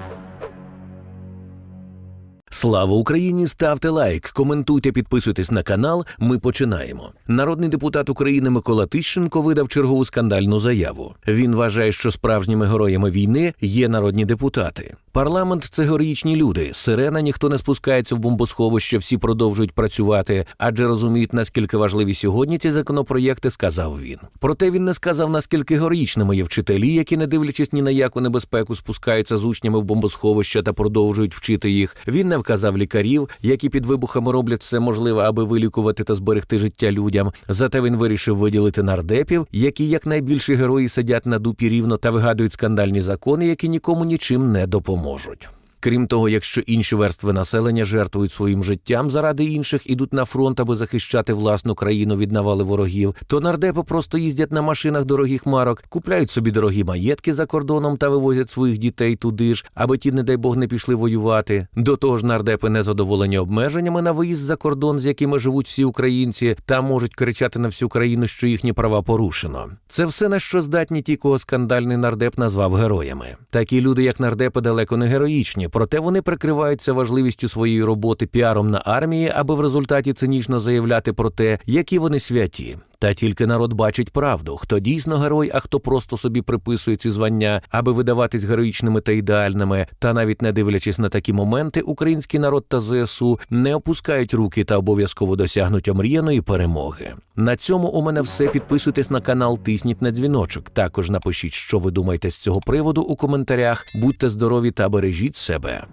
Thank you. Слава Україні! Ставте лайк, коментуйте, підписуйтесь на канал. Ми починаємо. Народний депутат України Микола Тищенко видав чергову скандальну заяву. Він вважає, що справжніми героями війни є народні депутати. Парламент це героїчні люди. Сирена ніхто не спускається в бомбосховище, всі продовжують працювати, адже розуміють, наскільки важливі сьогодні ці законопроєкти, сказав він. Проте він не сказав, наскільки героїчними є вчителі, які, не дивлячись ні на яку небезпеку, спускаються з учнями в бомбосховище та продовжують вчити їх. Він не вказав лікарів, які під вибухами роблять все можливе, аби вилікувати та зберегти життя людям. Зате він вирішив виділити нардепів, які як найбільші герої сидять на дупі рівно та вигадують скандальні закони, які нікому нічим не допоможуть. Крім того, якщо інші верстви населення жертвують своїм життям заради інших, ідуть на фронт, аби захищати власну країну від навали ворогів, то нардепи просто їздять на машинах дорогих марок, купляють собі дорогі маєтки за кордоном та вивозять своїх дітей туди ж, аби ті, не дай Бог, не пішли воювати. До того ж, нардепи не задоволені обмеженнями на виїзд за кордон, з якими живуть всі українці, та можуть кричати на всю країну, що їхні права порушено. Це все на що здатні ті, кого скандальний нардеп назвав героями. Такі люди, як нардепи, далеко не героїчні, проте вони прикриваються важливістю своєї роботи піаром на армії, аби в результаті цинічно заявляти про те, які вони святі. Та тільки народ бачить правду, хто дійсно герой, а хто просто собі приписує ці звання, аби видаватись героїчними та ідеальними. Та навіть не дивлячись на такі моменти, український народ та ЗСУ не опускають руки та обов'язково досягнуть омріяної перемоги. На цьому у мене все. Підписуйтесь на канал, тисніть на дзвіночок. Також напишіть, що ви думаєте з цього приводу у коментарях. Будьте здорові та бережіть себе.